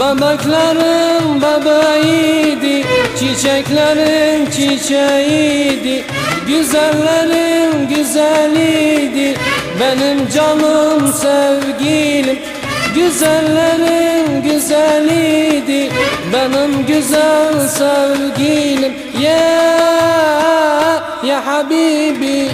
Bebeklerin bebeğiydi Çiçeklerin çiçeğiydi Güzellerin güzeliydi Benim canım sevgilim Güzellerin güzeliydi Benim güzel sevgilim. Ya ya Habibi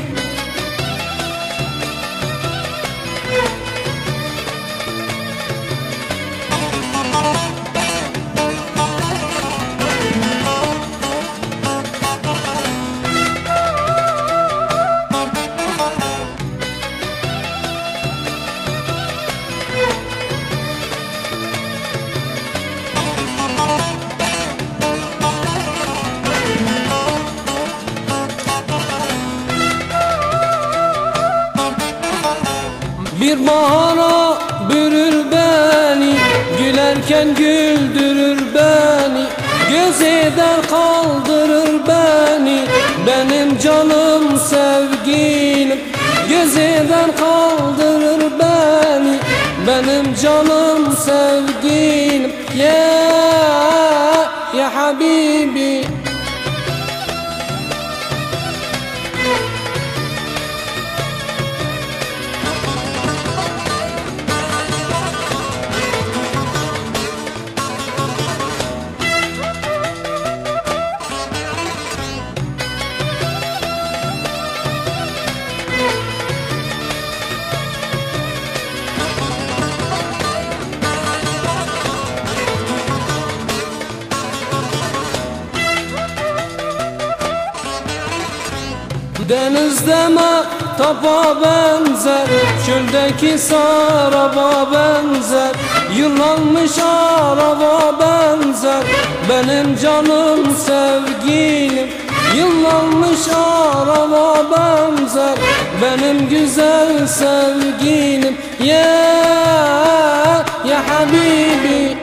Bir bahara bürür beni Gülerken güldürür beni Göz eder kaldırır beni. Benim canım sevgilim Göz eder kaldırır beni. Benim canım sevgilim Ya ya Habibi Denizde tapa benzer? Çöldeki saraba benzer. Yıllanmış araba benzer. Benim canım sevgilim. Yıllanmış araba benzer. Benim güzel sevgilim. Ya ya Habibi